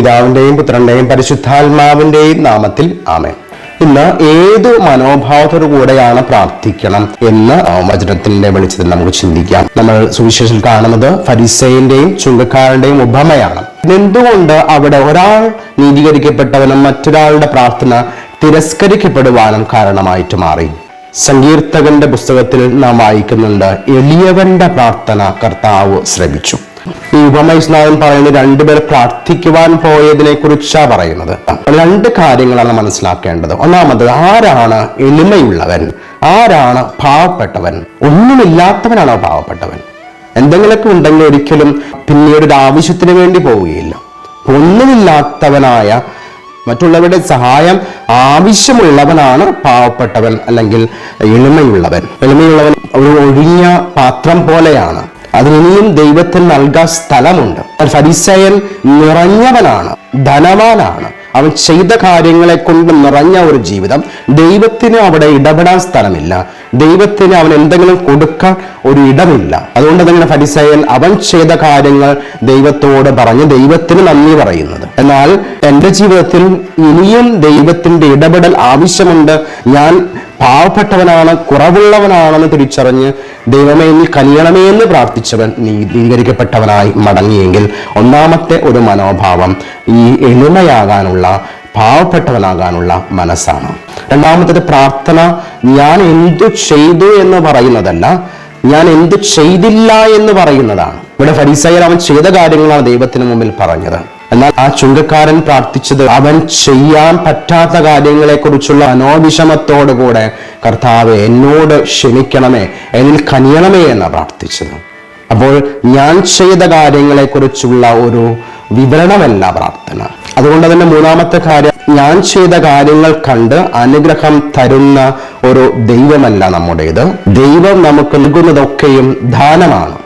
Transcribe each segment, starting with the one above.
പിതാവിന്റെയും പുത്രന്റെയും പരിശുദ്ധാത്മാവിന്റെയും നാമത്തിൽ ആമേൻ. ഇന്ന് ഏത് മനോഭാവത്തോടു കൂടെയാണ് പ്രാർത്ഥിക്കണം എന്ന് വചനത്തിന്റെ വെളിച്ചത്തിൽ നമുക്ക് ചിന്തിക്കാം. നമ്മൾ സുവിശേഷം കാണുന്നത് ഫരിസേന്റെയും ചുങ്കക്കാരന്റെയും ഉപമയാണ്. എന്തുകൊണ്ട് അവിടെ ഒരാൾ നീതീകരിക്കപ്പെട്ടവനും മറ്റൊരാളുടെ പ്രാർത്ഥന തിരസ്കരിക്കപ്പെടുവാനും കാരണമായിട്ട് മാറി? സങ്കീർത്തകന്റെ പുസ്തകത്തിൽ നാം വായിക്കുന്നുണ്ട് എളിയവന്റെ പ്രാർത്ഥന കർത്താവ് ശ്രമിച്ചു ഈ ഉപമൈസ്നാഥൻ പറയുന്നത് രണ്ടുപേർ പ്രാർത്ഥിക്കുവാൻ പോയതിനെ കുറിച്ചാ പറയുന്നത്. രണ്ട് കാര്യങ്ങളാണ് മനസ്സിലാക്കേണ്ടത്. ഒന്നാമത് ആരാണ് എളിമയുള്ളവൻ? ആരാണ് പാവപ്പെട്ടവൻ? ഒന്നുമില്ലാത്തവനാണോ പാവപ്പെട്ടവൻ? എന്തെങ്കിലുമൊക്കെ ഉണ്ടെങ്കിൽ ഒരിക്കലും പിന്നീട് ഒരു ആവശ്യത്തിന് വേണ്ടി പോവുകയില്ല. ഒന്നുമില്ലാത്തവനായ മറ്റുള്ളവരുടെ സഹായം ആവശ്യമുള്ളവനാണ് പാവപ്പെട്ടവൻ അല്ലെങ്കിൽ എളിമയുള്ളവൻ. എളിമയുള്ളവൻ ഒരു ഒഴിഞ്ഞ പാത്രം പോലെയാണ്. അതിനിയും ദൈവത്തിന് നൽകാൻ സ്ഥലമുണ്ട്. ഫരിസയൻ നിറഞ്ഞവനാണ് ധനവാനാണ്. അവൻ ചെയ്ത കാര്യങ്ങളെ കൊണ്ട് നിറഞ്ഞ ഒരു ജീവിതം. ദൈവത്തിന് അവിടെ ഇടപെടാൻ സ്ഥലമില്ല. ദൈവത്തിന് അവൻ എന്തെങ്കിലും കൊടുക്കാൻ ഒരു ഇടമില്ല. അതുകൊണ്ട് തന്നെ ഫരിസയൻ അവൻ ചെയ്ത കാര്യങ്ങൾ ദൈവത്തോട് പറഞ്ഞ് ദൈവത്തിന് നന്ദി പറയുന്നത്. എന്നാൽ എന്റെ ജീവിതത്തിൽ ഇനിയും ദൈവത്തിന്റെ ഇടപെടൽ ആവശ്യമുണ്ട്. ഞാൻ പാവപ്പെട്ടവനാണ് കുറവുള്ളവനാണെന്ന് തിരിച്ചറിഞ്ഞ് ദൈവമേ നീ കനിയണമേ എന്ന് പ്രാർത്ഥിച്ചവൻ നീതീകരിക്കപ്പെട്ടവനായി മടങ്ങിയെങ്കിൽ ഒന്നാമത്തെ ഒരു മനോഭാവം ഈ എളിമയാകാനുള്ള പാവപ്പെട്ടവനാകാനുള്ള മനസ്സാണ്. രണ്ടാമത്തത് പ്രാർത്ഥന ഞാൻ എന്തു ചെയ്തു എന്ന് പറയുന്നതല്ല ഞാൻ എന്തു ചെയ്തില്ല എന്ന് പറയുന്നതാണ്. ഇവിടെ ഫരീസയർ അവൻ ചെയ്ത കാര്യങ്ങളാണ് ദൈവത്തിന് മുമ്പിൽ പറഞ്ഞത്. എന്നാൽ ആ ചുങ്കക്കാരൻ പ്രാർത്ഥിച്ചത് അവൻ ചെയ്യാൻ പറ്റാത്ത കാര്യങ്ങളെ കുറിച്ചുള്ള അനോവിഷമത്തോടുകൂടെ കർത്താവ് എന്നോട് ക്ഷമിക്കണമേ എന്നിൽ കനിയണമേ എന്ന് പ്രാർത്ഥിച്ചത്. അപ്പോൾ ഞാൻ ചെയ്ത കാര്യങ്ങളെ കുറിച്ചുള്ള ഒരു വിവരണമല്ല പ്രാർത്ഥന. അതുകൊണ്ട് തന്നെ മൂന്നാമത്തെ കാര്യം ഞാൻ ചെയ്ത കാര്യങ്ങൾ കണ്ട് അനുഗ്രഹം തരുന്ന ഒരു ദൈവമല്ല നമ്മുടേത്. ദൈവം നമുക്ക് നൽകുന്നതൊക്കെയും ദാനമാണ്.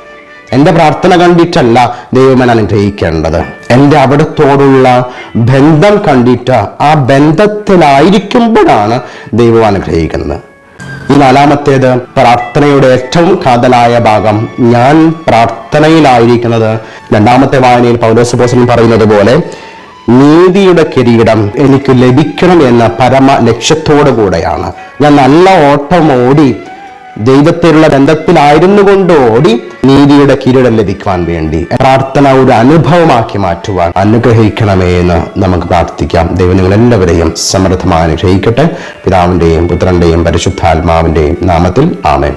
എന്റെ പ്രാർത്ഥന കണ്ടിട്ടല്ല ദൈവമൻ അനുഗ്രഹിക്കേണ്ടത്. എന്റെ അവിടത്തോടുള്ള ബന്ധം കണ്ടിട്ട് ആ ബന്ധത്തിലായിരിക്കുമ്പോഴാണ് ദൈവം അനുഗ്രഹിക്കുന്നത്. ഈ നാലാമത്തേത് പ്രാർത്ഥനയുടെ ഏറ്റവും കാതലായ ഭാഗം ഞാൻ പ്രാർത്ഥനയിലായിരിക്കുന്നത്. രണ്ടാമത്തെ വായനയിൽ പൗലോസ് പോസൻ പറയുന്നത് പോലെ നീതിയുടെ കിരീടം എനിക്ക് ലഭിക്കണം എന്ന പരമ ലക്ഷ്യത്തോടു കൂടെയാണ്. ഞാൻ നല്ല ഓട്ടം ഓടി ദൈവത്തിലുള്ള ബന്ധത്തിലായിരുന്നു കൊണ്ട് ഓടി നീതിയുടെ കിരീടം ലഭിക്കുവാൻ വേണ്ടി പ്രാർത്ഥന ഒരു അനുഭവമാക്കി മാറ്റുവാൻ അനുഗ്രഹിക്കണമേ എന്ന് നമുക്ക് പ്രാർത്ഥിക്കാം. ദൈവം നിങ്ങൾ എല്ലാവരെയും സമൃദ്ധമായി അനുഗ്രഹിക്കട്ടെ. പിതാവിന്റെയും പുത്രന്റെയും പരിശുദ്ധാത്മാവിന്റെയും നാമത്തിൽ ആമേൻ.